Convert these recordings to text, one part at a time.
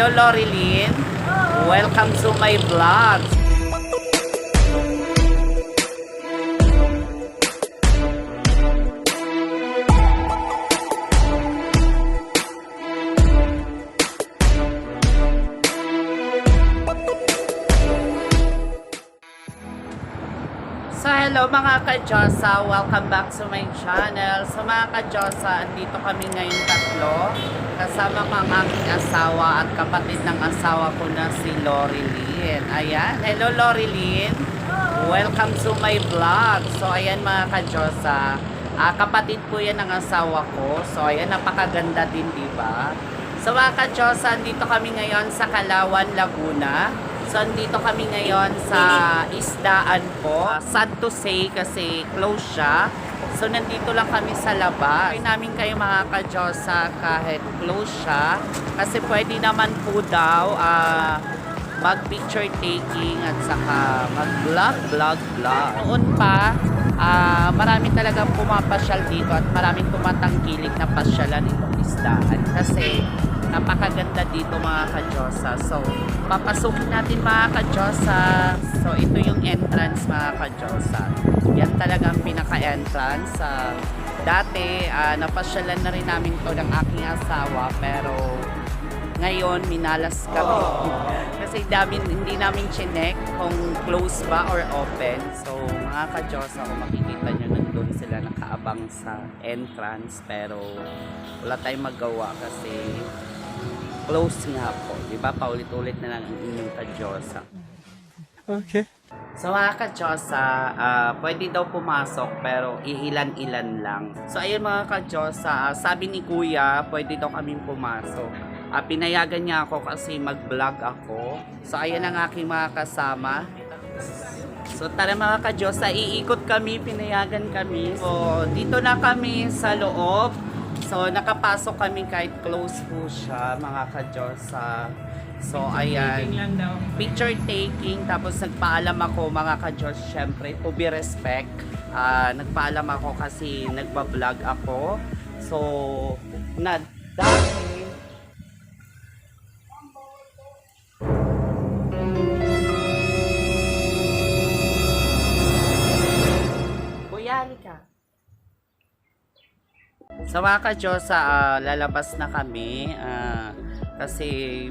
Hello, Lorilyn. Welcome to my vlog. Hello mga ka-Diyosa, welcome back to my channel. So mga ka-Diyosa, andito kami ngayon tatlo. Kasama ko ang aking asawa at kapatid ng asawa ko na si Lorilyn. Ayan, hello Lorilyn. Welcome to my vlog. So ayan mga ka-Diyosa, ah, kapatid po yan ng asawa ko. So ayan, napakaganda din, di ba? So mga ka-Diyosa, andito kami ngayon sa Kalawan, Laguna. So, andito kami ngayon sa isdaan po. Uh, sad to say kasi close siya. So, nandito lang kami sa labas. Pwede namin kayo mga ka kahit close siya. Kasi pwede naman po daw ah, mag-picture taking at saka mag-vlog, vlog, vlog. Noon pa, ah, marami talagang pumapasyal dito at maraming tumatangkilik na pasyalan itong isdaan. Kasi napakaganda dito mga kadyosa. So, papasukin natin mga kadyosa. So, ito yung entrance mga kadyosa. Yan talagang pinaka-entrance. sa dati, ah, napasyalan na rin namin to ng aking asawa. Pero, ngayon, minalas kami. Kasi dami, hindi namin chinek kung close ba or open. So, mga kadyosa, kung makikita nyo, nandun sila nakaabang sa entrance. Pero, wala tayong magawa kasi close nga po. Di ba? Paulit-ulit na lang ang inyong kadyosa. Okay. So mga kadyosa, ah, pwede daw pumasok pero iilan-ilan lang. So ayun mga kadyosa, ah, sabi ni kuya, pwede daw kaming pumasok. Ah, pinayagan niya ako kasi mag-vlog ako. So ayan ang aking mga kasama. So tara mga kadyosa, iikot kami, pinayagan kami. So dito na kami sa loob. So nakapasok kami kahit close po siya mga kadyosa. So ayan. picture taking tapos nagpaalam ako mga ka-Diyos syempre to be respect. Ah, nagpaalam ako kasi nagba-vlog ako. So na dahil Sa mga ka-Diyos, ah, lalabas na kami ah, kasi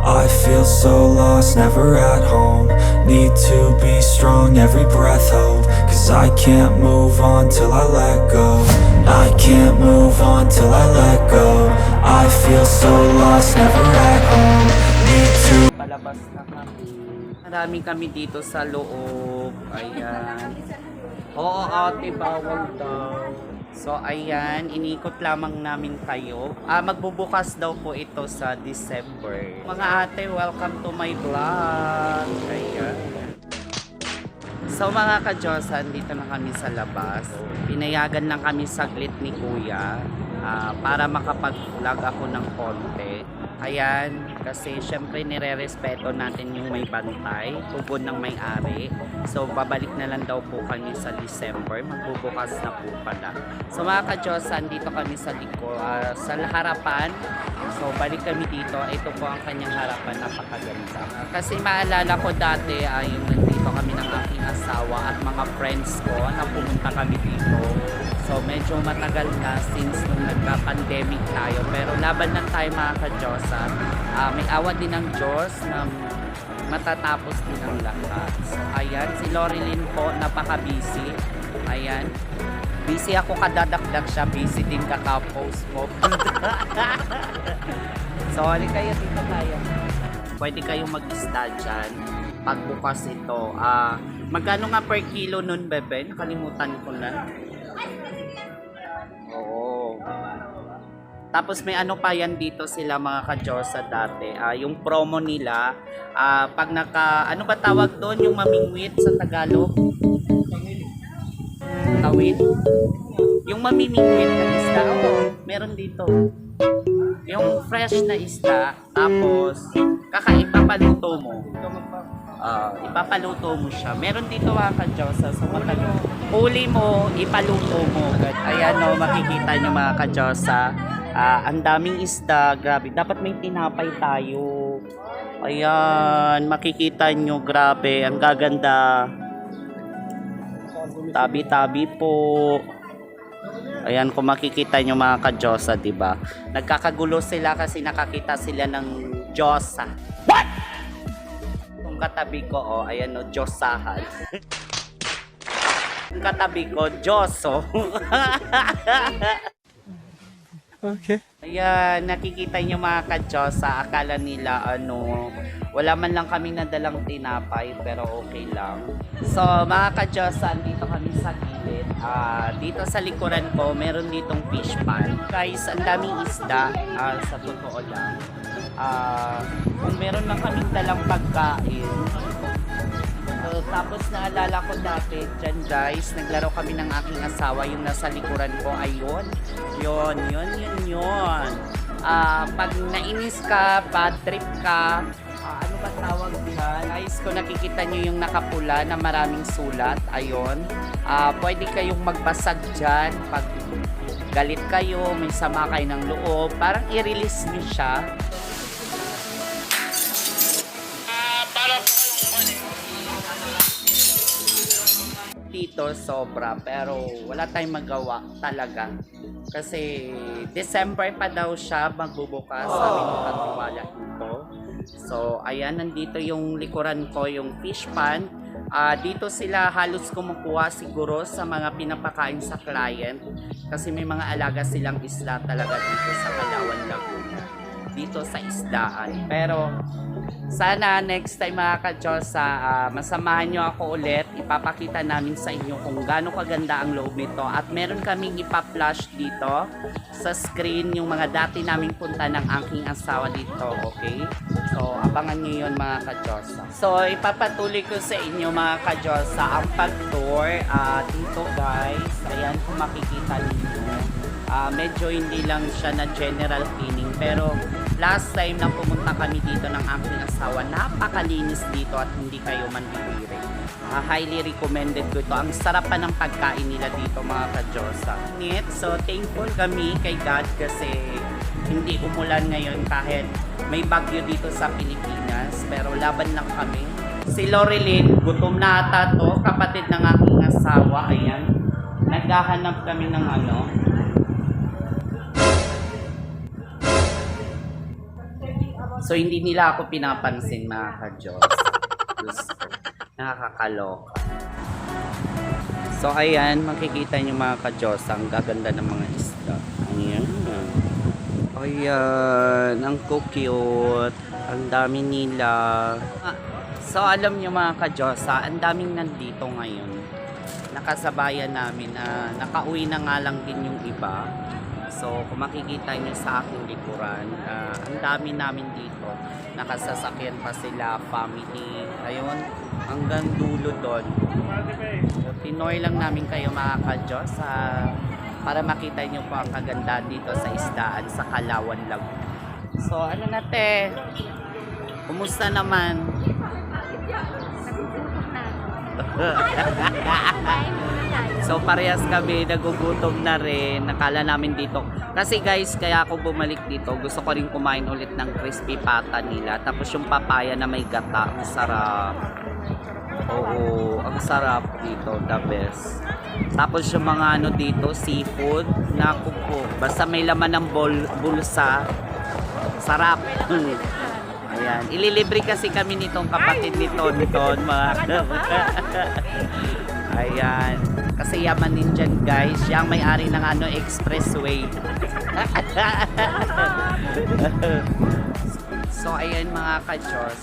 I feel so lost, never at home. Need to be strong, every breath hope. Cause I can't move on till I let go. I can't move on till I let go. I feel so lost, never at home. Need to. Marami kami dito sa loob. Ayan. Oo, ate, bawal daw. So, ayan, inikot lamang namin kayo. Ah, magbubukas daw po ito sa December. Mga ate, welcome to my vlog. Ayan. So mga ka-Diyosa, dito na kami sa labas. Pinayagan lang kami saglit ni Kuya ah, para makapag-vlog ako ng konti. Ayan, kasi syempre nire-respeto natin yung may bantay, tubod ng may-ari. So babalik na lang daw po kami sa December, magbubukas na po pala. So mga ka-Diyosa, dito kami sa liko, ah, sa harapan. So balik kami dito, ito po ang kanyang harapan, napakaganda. Kasi maalala ko dati, ay yung nandito kami ng aking asawa at mga friends ko na pumunta kami dito. So medyo matagal na since nung nagka-pandemic tayo. Pero laban lang tayo mga ka-Diyosa. Ah, may awa din ng Diyos na matatapos din ang lahat. So ayan, si Lorilyn po, napaka-busy. Ayan. Busy ako kadadakdak siya, busy din kaka-post mo. so, halika kayo dito tayo. Pwede kayong mag-ista dyan pagbukas ito. Ah, magkano nga per kilo nun, bebe? Nakalimutan ko na. Oo. Tapos may ano pa yan dito sila mga ka-Diyosa dati. Ah, yung promo nila, ah, pag naka, ano ba tawag doon? Yung mamingwit sa Tagalog? Tawid? Yung mamimingwit na isda, oo, meron dito. Yung fresh na isda, tapos kakaipapaluto mo. Ah, ipapaluto mo siya. Meron dito mga ka-Diyosa sa Matagal. Huli mo, ipaluto mo. Ayan o, makikita nyo mga ka-Diyosa. Ah, ang daming isda, grabe. Dapat may tinapay tayo. Ayan, makikita nyo, grabe. Ang gaganda. Tabi-tabi po. Ayan, kung makikita nyo mga ka-Diyosa, di ba? Nagkakagulo sila kasi nakakita sila ng Diyosa. Katabi ko, oh, ayan o, Diyosahan. Yung katabi ko, Diyoso. Okay. Ayan, nakikita nyo mga ka-Diyosa, akala nila ano, wala man lang kaming nadalang tinapay, pero okay lang. So, mga ka-Diyosa, dito kami sa gilid. Ah, dito sa likuran ko, meron ditong fish pan. Guys, ang daming isda, ah, sa totoo lang. Ah, kung meron lang kaming dalang pagkain, So, tapos naalala ko dati, dyan guys, naglaro kami ng aking asawa, yung nasa likuran ko, ayun. Yun, yun, yun, yun. Ah, pag nainis ka, bad trip ka, ah, ano ba tawag diyan? Guys, kung nakikita nyo yung nakapula na maraming sulat, ayun. Ah, pwede kayong magbasag dyan pag galit kayo, may sama kayo ng loob, parang i-release nyo siya. Dito sobra. Pero wala tayong magawa talaga. Kasi December pa daw siya magbubukas sabi ng katiwala ito so ayan nandito yung likuran ko yung fish pan. Ah, dito sila halos kumukuha siguro sa mga pinapakain sa client. Kasi may mga alaga silang isla talaga dito sa Kalawan Laguna dito sa isdaan pero sana next time mga ka-Diyosa, ah, masamahan nyo ako ulit. Ipapakita namin sa inyo kung gaano kaganda ang loob nito. At meron kaming ipa-flash dito sa screen yung mga dati naming punta ng aking asawa dito. Okay? So, abangan nyo yun mga ka-Diyosa. So, ipapatuloy ko sa inyo mga ka-Diyosa ang pag-tour ah, dito guys. Ayan kung makikita ninyo. Ah, medyo hindi lang siya na general cleaning pero last time na pumunta kami dito ng aking asawa napakalinis dito at hindi kayo mandidiri Ah, highly recommended ko ito. Ang sarap pa ng pagkain nila dito mga kadyosa Nit, so thankful kami kay God kasi hindi umulan ngayon kahit may bagyo dito sa Pilipinas pero laban lang kami. Si Loreline gutom na ata to. Kapatid ng aking asawa ayan. Naghahanap kami ng ano So hindi nila ako pinapansin mga ka-Diyos. Nakakaloka. So ayan, makikita niyo mga ka-Diyos, ang gaganda ng mga isda. Ayan. Ayan, ang cute. Ang dami nila. Ah, So alam niyo mga ka-Diyos, ang daming nandito ngayon. Nakasabayan namin na nakauwi na nga lang din yung iba. So, kung makikita niyo sa aking likuran, ah, ang dami namin dito. Nakasasakyan pa sila, family. Ayun, hanggang dulo doon. So, tinoy lang namin kayo mga ka-Diyos ah, para makita niyo po ang kagandahan dito sa isdaan sa Kalawan Laguna. So, ano na te? Kumusta naman? So parehas kami nagugutom na rin. Nakala namin dito. Kasi guys, kaya ako bumalik dito. Gusto ko rin kumain ulit ng crispy pata nila. Tapos yung papaya na may gata. Ang sarap. Oo, ang sarap dito. The best. Tapos yung mga ano dito, seafood. Naku po. Basta may laman ng bol, bulsa. Sarap. Ayan. Ililibre kasi kami nitong kapatid ni Tonton. Mga Ayan. Kasi yaman din dyan guys. Siya ang may-ari ng ano, expressway. so ayan mga ka-Diyos.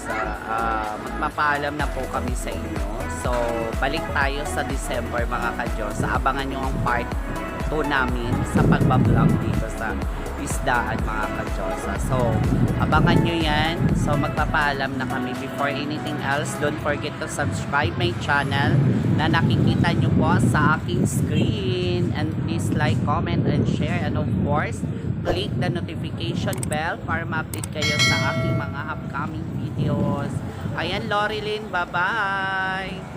ah, magpapaalam na po kami sa inyo. So balik tayo sa December mga ka-Diyos. Abangan nyo ang part 2 namin sa pagbablog dito sa isdaan mga kadyosa. So, abangan nyo yan. So, magpapaalam na kami before anything else. Don't forget to subscribe my channel na nakikita nyo po sa aking screen. And please like, comment, and share. And of course, click the notification bell para ma-update kayo sa aking mga upcoming videos. Ayan, Lorilyn, bye-bye!